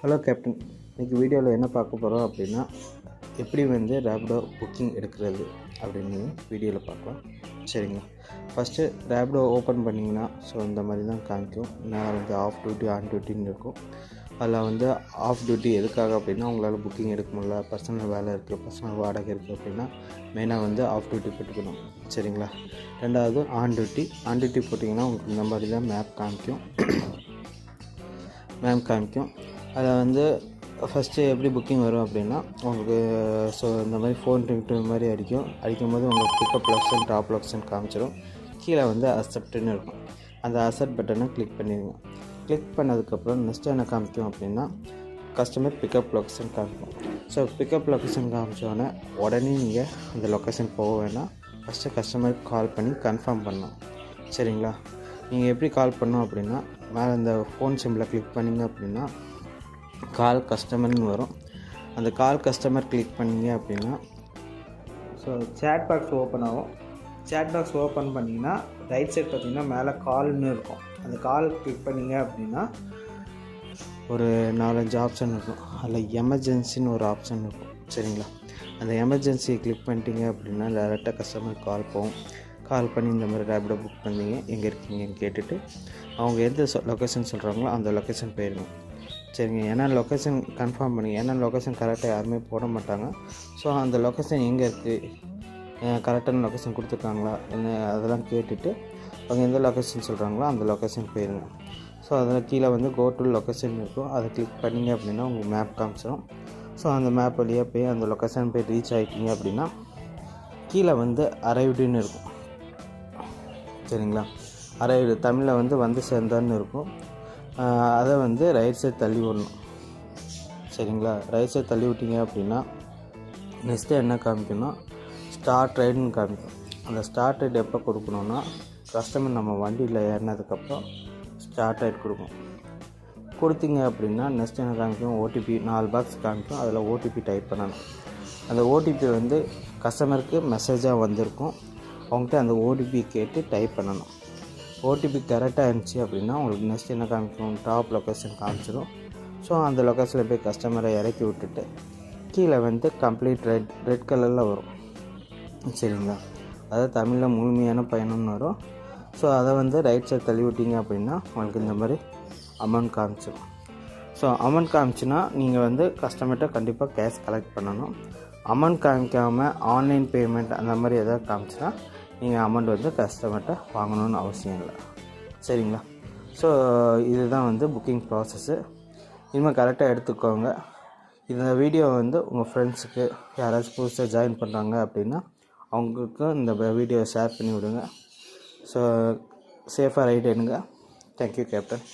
Hello captain இன்றைக்கி வீடியோவில் என்ன பார்க்க போகிறோம் அப்படின்னா எப்படி வந்து ரேபிடோ புக்கிங் எடுக்கிறது அப்படின்னு வீடியோவில் பார்க்கலாம். சரிங்களா? ஃபஸ்ட்டு ரேபிடோ ஓப்பன் பண்ணிங்கன்னா ஸோ இந்த மாதிரி தான் காமிக்கும். நான் வந்து ஆஃப் டியூட்டி ஆன் டியூட்டின்னு இருக்கும். அதில் வந்து ஆஃப் டியூட்டி எதுக்காக அப்படின்னா உங்களால் புக்கிங் எடுக்க முடியல. பர்சனல் வேலை இருக்குது பர்சனல் வாடகை இருக்குது அப்படின்னா மெயினாக வந்து ஆஃப் டியூட்டி போட்டுக்கணும். சரிங்களா? ரெண்டாவது ஆன் டியூட்டி ஆன் டியூட்டி போட்டிங்கன்னா உங்களுக்கு இந்த மாதிரி தான் மேப் காமிக்கும். மேம் காமிக்கும். அதில் வந்து ஃபஸ்ட்டு எப்படி புக்கிங் வரும் அப்படின்னா உங்களுக்கு ஸோ இந்த மாதிரி ஃபோன் ரிங்டோன் மாதிரி அடிக்கும். அடிக்கும் போது உங்களுக்கு பிக்கப் லொக்ஷன் டாப் லொக்ஷன் காமிச்சிடும் கீழே வந்து அசப்ட்னு இருக்கும். அந்த அசப்ட் பட்டனை கிளிக் பண்ணிடுங்க. கிளிக் பண்ணதுக்கப்புறம் நெக்ஸ்ட் என்ன காமிக்கும் அப்படின்னா கஸ்டமர் பிக்கப் லொக்கேஷன் காமிக்கும். ஸோ பிக்கப் லொக்கேஷன் காமிச்சோடனே உடனே நீங்கள் அந்த லொக்கேஷன் போக வேணாம். ஃபஸ்ட்டு கஸ்டமருக்கு கால் பண்ணி கன்ஃபார்ம் பண்ணணும். சரிங்களா? நீங்கள் எப்படி கால் பண்ணோம் அப்படின்னா மேலே இந்த ஃபோன் சிம்பில் கிளிக் பண்ணிங்க அப்படின்னா கால் கஸ்டமர்னு வரும். அந்த கால் கஸ்டமர் கிளிக் பண்ணீங்க அப்படின்னா ஸோ சேட் பாக்ஸ் ஓப்பன் ஆகும். சேட் பாக்ஸ் ஓப்பன் பண்ணிங்கன்னா ரைட் சைட் பார்த்தீங்கன்னா மேலே கால்னு இருக்கும். அந்த கால் கிளிக் பண்ணீங்க அப்படின்னா ஒரு நாலஞ்சு ஆப்ஷன் இருக்கும். அதில் எமர்ஜென்சின்னு ஒரு ஆப்ஷன் இருக்கும். சரிங்களா? அந்த எமர்ஜென்சியை கிளிக் பண்ணிட்டீங்க அப்படின்னா டேரெக்டாக கஸ்டமர் கால் போகும். கால் பண்ணி இந்த மாதிரி ரேபிடோ புக் பண்ணீங்க. எங்கே இருக்கீங்கன்னு கேட்டுட்டு அவங்க எந்த லொக்கேஷன் சொல்கிறாங்களோ அந்த லொக்கேஷன் போயிடுவோம் சரிங்க. ஏன்னா லொக்கேஷன் கன்ஃபார்ம் பண்ணுங்கள் ஏன்னா லொக்கேஷன் கரெக்டாக யாருமே போட மாட்டாங்க. ஸோ அந்த லொக்கேஷன் எங்கே இருக்குது கரெக்டான லொக்கேஷன் கொடுத்துருக்காங்களா? என்ன அதெல்லாம் கேட்டுட்டு அவங்க எந்த லொக்கேஷன் சொல்கிறாங்களோ அந்த லொக்கேஷன் போயிருங்க. ஸோ அதில் கீழே வந்து கோ டு லொக்கேஷன் இருக்கும். அதை கிளிக் பண்ணிங்க அப்படின்னா உங்களுக்கு மேப் காமிச்சிடும் ஸோ அந்த மேப் வழியாக போய் அந்த லொக்கேஷன் போய் ரீச் ஆகிட்டீங்க அப்படின்னா கீழே வந்து அரைவ்டுன்னு இருக்கும். சரிங்களா? அரைவ்டு தமிழில் வந்து வந்து சேர்ந்தான்னு இருக்கும். அதை வந்து ரைட் சைட் தள்ளி விடணும். சரிங்களா? ரைட் சைட் தள்ளி விட்டீங்க அப்படின்னா நெக்ஸ்ட்டு என்ன காமிக்கணும்? ஸ்டார்ட் ரைடுன்னு காமிக்கும் அந்த ஸ்டார்ட் ரைட் எப்போ கொடுக்கணுன்னா கஸ்டமர் நம்ம வண்டியில் ஏறினதுக்கப்புறம் ஸ்டார்ட் ரைட் கொடுக்கும் கொடுத்தீங்க அப்படின்னா நெக்ஸ்ட் என்ன காமிக்கும் ஓடிபி நாலு பாக்ஸ் காமிக்கும் அதில் ஓடிபி டைப் பண்ணணும். அந்த ஓடிபி வந்து கஸ்டமருக்கு மெசேஜாக வந்திருக்கும். அவங்ககிட்ட அந்த ஓடிபி கேட்டு டைப் பண்ணணும். ஓடிபி கரெக்டாக இருந்துச்சு அப்படின்னா உங்களுக்கு நெக்ஸ்ட் என்ன காமிக்கும் டாப் லொக்கேஷன் காமிச்சிடும் ஸோ அந்த லொக்கேஷனில் போய் கஸ்டமரை இறக்கி விட்டுட்டு கீழே வந்து கம்ப்ளீட் ரெட் ரெட் கலரில் வரும். சரிங்களா? அதாவது தமிழில் முழுமையான பயணம்னு வரும். ஸோ அதை வந்து ரைட் சைட் தள்ளி விட்டீங்க அப்படின்னா உங்களுக்கு இந்த மாதிரி அமௌண்ட் காமிச்சிடும் ஸோ அமௌண்ட் காமிச்சுன்னா நீங்கள் வந்து கஸ்டமர்கிட்ட கண்டிப்பாக கேஷ் கலெக்ட் பண்ணணும். அமௌண்ட் காமிக்காமல் ஆன்லைன் பேமெண்ட் அந்த மாதிரி எதாவது காமிச்சுன்னா நீங்கள் அமௌண்ட் வந்து கஸ்டமர்கிட்ட வாங்கணும்னு அவசியம் இல்லை. சரிங்களா? ஸோ இதுதான் வந்து புக்கிங் ப்ராசஸ்ஸு இனிமேல் கரெக்டாக எடுத்துக்கோங்க. இந்த வீடியோ வந்து உங்கள் ஃப்ரெண்ட்ஸுக்கு யாராச்சும் புதுசாக ஜாயின் பண்ணுறாங்க அப்படின்னா அவங்களுக்கும் இந்த வீடியோ ஷேர் பண்ணி விடுங்க. ஸோ சேஃபாக ரைட் எடுங்க. Thank you captain